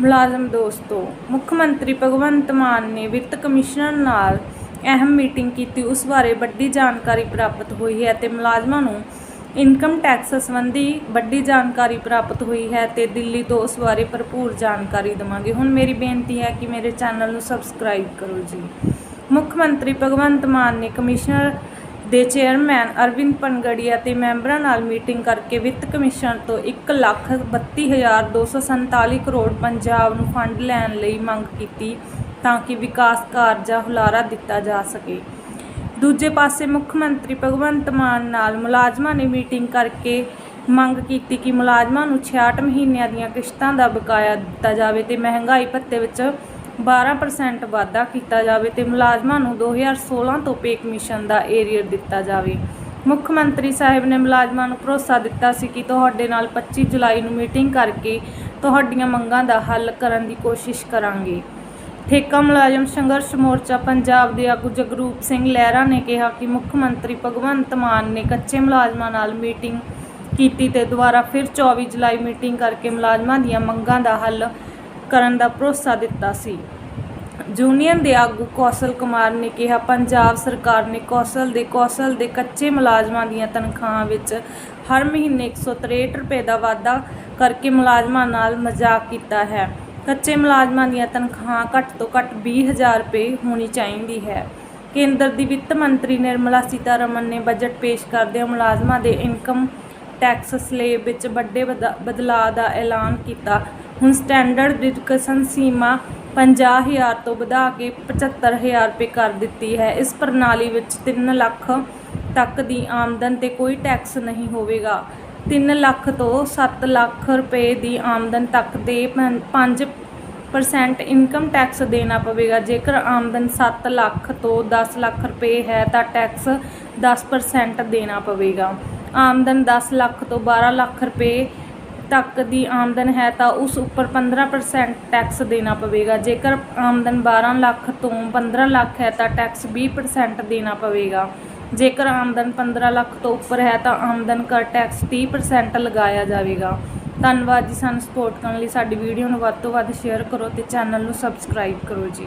ਮੁਲਾਜ਼ਮ ਦੋਸਤੋ, ਮੁੱਖ ਮੰਤਰੀ ਭਗਵੰਤ ਮਾਨ ਨੇ ਵਿੱਤ ਕਮਿਸ਼ਨਰ ਨਾਲ ਅਹਿਮ ਮੀਟਿੰਗ ਕੀਤੀ, ਉਸ ਬਾਰੇ ਵੱਡੀ ਜਾਣਕਾਰੀ ਪ੍ਰਾਪਤ ਹੋਈ ਹੈ ਤੇ ਮੁਲਾਜ਼ਮਾਂ ਨੂੰ ਇਨਕਮ ਟੈਕਸ ਸੰਬੰਧੀ ਵੱਡੀ ਜਾਣਕਾਰੀ ਪ੍ਰਾਪਤ ਹੋਈ ਹੈ ਤੇ ਦਿੱਲੀ ਤੋਂ ਉਸ ਬਾਰੇ ਭਰਪੂਰ ਜਾਣਕਾਰੀ ਦਵਾਂਗੇ। ਹੁਣ ਮੇਰੀ ਬੇਨਤੀ ਹੈ ਕਿ ਮੇਰੇ ਚੈਨਲ ਨੂੰ ਸਬਸਕ੍ਰਾਈਬ ਕਰੋ ਜੀ। ਮੁੱਖ ਮੰਤਰੀ ਭਗਵੰਤ ਮਾਨ ਨੇ ਕਮਿਸ਼ਨਰ ਦੇ ਚੇਅਰਮੈਨ ਅਰਵਿੰਦ ਪਨਗੜੀਆ ਤੇ ਮੈਂਬਰਾਂ ਨਾਲ ਮੀਟਿੰਗ ਕਰਕੇ ਵਿੱਤ ਕਮਿਸ਼ਨ ਤੋਂ 132247 ਕਰੋੜ ਪੰਜਾਬ ਨੂੰ ਫੰਡ ਲੈਣ ਲਈ ਮੰਗ ਕੀਤੀ ਤਾਂ ਕਿ ਵਿਕਾਸ ਕਾਰਜਾਂ ਹੁਲਾਰਾ ਦਿੱਤਾ ਜਾ ਸਕੇ। ਦੂਜੇ ਪਾਸੇ ਮੁੱਖ ਮੰਤਰੀ ਭਗਵੰਤ ਮਾਨ ਨਾਲ ਮੁਲਾਜ਼ਮਾਂ ਨੇ ਮੀਟਿੰਗ ਕਰਕੇ ਮੰਗ ਕੀਤੀ ਕਿ ਮੁਲਾਜ਼ਮਾਂ ਨੂੰ 66 ਮਹੀਨਿਆਂ ਦੀਆਂ ਕਿਸ਼ਤਾਂ ਦਾ ਬਕਾਇਆ ਦਿੱਤਾ ਜਾਵੇ ਤੇ ਮਹਿੰਗਾਈ ਭੱਤੇ ਵਿੱਚ 12% ਵਾਧਾ ਕੀਤਾ ਜਾਵੇ ਤੇ ਮੁਲਾਜ਼ਮਾਂ ਨੂੰ 2016 ਤੋਂ ਪੇ ਕਮਿਸ਼ਨ ਦਾ ਏਰੀਅਰ ਦਿੱਤਾ ਜਾਵੇ। ਮੁੱਖ ਮੰਤਰੀ ਸਾਹਿਬ ਨੇ ਮੁਲਾਜ਼ਮਾਂ ਨੂੰ ਭਰੋਸਾ ਦਿੱਤਾ ਸੀ ਕਿ ਤੁਹਾਡੇ ਨਾਲ 25 ਜੁਲਾਈ ਨੂੰ ਮੀਟਿੰਗ ਕਰਕੇ ਤੁਹਾਡੀਆਂ ਮੰਗਾਂ ਦਾ ਹੱਲ ਕਰਨ ਦੀ ਕੋਸ਼ਿਸ਼ ਕਰਾਂਗੇ। ਠੇਕਾ ਮੁਲਾਜ਼ਮ ਸੰਘਰਸ਼ ਮੋਰਚਾ ਪੰਜਾਬ ਦੇ ਆਗੂ ਜਗਰੂਪ ਸਿੰਘ ਲਹਿਰਾ ਨੇ ਕਿਹਾ ਕਿ ਮੁੱਖ ਮੰਤਰੀ ਭਗਵੰਤ ਮਾਨ ਨੇ ਕੱਚੇ ਮੁਲਾਜ਼ਮਾਂ ਨਾਲ ਮੀਟਿੰਗ ਕੀਤੀ ਤੇ ਦੁਬਾਰਾ ਫਿਰ 24 ਜੁਲਾਈ ਮੀਟਿੰਗ ਕਰਕੇ ਮੁਲਾਜ਼ਮਾਂ ਦੀਆਂ ਮੰਗਾਂ ਦਾ ਹੱਲ ਕਰਨ ਦਾ ਭਰੋਸਾ ਦਿੱਤਾ ਸੀ। ਯੂਨੀਅਨ ਦੇ ਆਗੂ ਕੌਸ਼ਲ ਕੁਮਾਰ ਨੇ ਕਿਹਾ, ਪੰਜਾਬ ਸਰਕਾਰ ਨੇ ਕੌਸ਼ਲ ਦੇ ਕੌਸ਼ਲ ਦੇ ਕੱਚੇ ਮੁਲਾਜ਼ਮਾਂ ਦੀਆਂ ਤਨਖਾਹਾਂ ਵਿੱਚ ਹਰ ਮਹੀਨੇ 163 ਰੁਪਏ ਦਾ ਵਾਧਾ ਕਰਕੇ ਮੁਲਾਜ਼ਮਾਂ ਨਾਲ ਮਜ਼ਾਕ ਕੀਤਾ ਹੈ। ਕੱਚੇ ਮੁਲਾਜ਼ਮਾਂ ਦੀਆਂ ਤਨਖਾਹਾਂ ਘੱਟ ਤੋਂ ਘੱਟ 20000 ਰੁਪਏ ਹੋਣੀ ਚਾਹੀਦੀ ਹੈ। ਕੇਂਦਰ ਦੀ ਵਿੱਤ ਮੰਤਰੀ ਨਿਰਮਲਾ ਸੀਤਾਰਮਨ ਨੇ ਬਜਟ ਪੇਸ਼ ਕਰਦਿਆਂ ਮੁਲਾਜ਼ਮਾਂ ਦੇ ਇਨਕਮ ਟੈਕਸ ਸਲੇਬ ਵਿੱਚ ਵੱਡੇ ਬਦਾ- ਬਦਲਾਅ ਦਾ ਐਲਾਨ ਕੀਤਾ। ਹੁਣ ਸਟੈਂਡਰਡ ਡਿਡਕਸ਼ਨ ਸੀਮਾ 50000 ਤੋਂ ਵਧਾ ਕੇ 75000 ਰੁਪਏ ਕਰ ਦਿੱਤੀ ਹੈ। ਇਸ ਪ੍ਰਣਾਲੀ ਵਿੱਚ 3 ਲੱਖ ਤੱਕ ਦੀ ਆਮਦਨ ਤੇ ਕੋਈ ਟੈਕਸ ਨਹੀਂ ਹੋਵੇਗਾ। 3 ਲੱਖ ਤੋਂ 7 ਲੱਖ ਰੁਪਏ ਦੀ ਆਮਦਨ ਤੱਕ ਦੇ 5 ਪਰਸੈਂਟ ਇਨਕਮ ਟੈਕਸ ਦੇਣਾ ਪਵੇਗਾ। ਜੇਕਰ ਆਮਦਨ 7 ਲੱਖ ਤੋਂ 10 ਲੱਖ ਰੁਪਏ ਹੈ ਤਾਂ ਟੈਕਸ 10% ਦੇਣਾ ਪਵੇਗਾ। ਆਮਦਨ 10 ਲੱਖ ਤੋਂ 12 ਲੱਖ ਰੁਪਏ ਤੱਕ ਦੀ ਆਮਦਨ ਹੈ ਤਾਂ ਉਸ ਉੱਪਰ 15% ਟੈਕਸ ਦੇਣਾ ਪਵੇਗਾ। ਜੇਕਰ ਆਮਦਨ 12 ਲੱਖ ਤੋਂ 15 ਲੱਖ ਹੈ ਤਾਂ ਟੈਕਸ 20% ਦੇਣਾ ਪਵੇਗਾ। ਜੇਕਰ ਆਮਦਨ 15 ਲੱਖ ਤੋਂ ਉੱਪਰ ਹੈ ਤਾਂ ਆਮਦਨ ਕਰ ਟੈਕਸ 30% ਲਗਾਇਆ ਜਾਵੇਗਾ। ਧੰਨਵਾਦ ਜੀ ਸਾਨੂੰ ਸਪੋਰਟ ਕਰਨ ਲਈ। ਸਾਡੀ ਵੀਡੀਓ ਨੂੰ ਵੱਧ ਤੋਂ ਵੱਧ ਸ਼ੇਅਰ ਕਰੋ ਤੇ ਚੈਨਲ ਨੂੰ ਸਬਸਕ੍ਰਾਈਬ ਕਰੋ ਜੀ।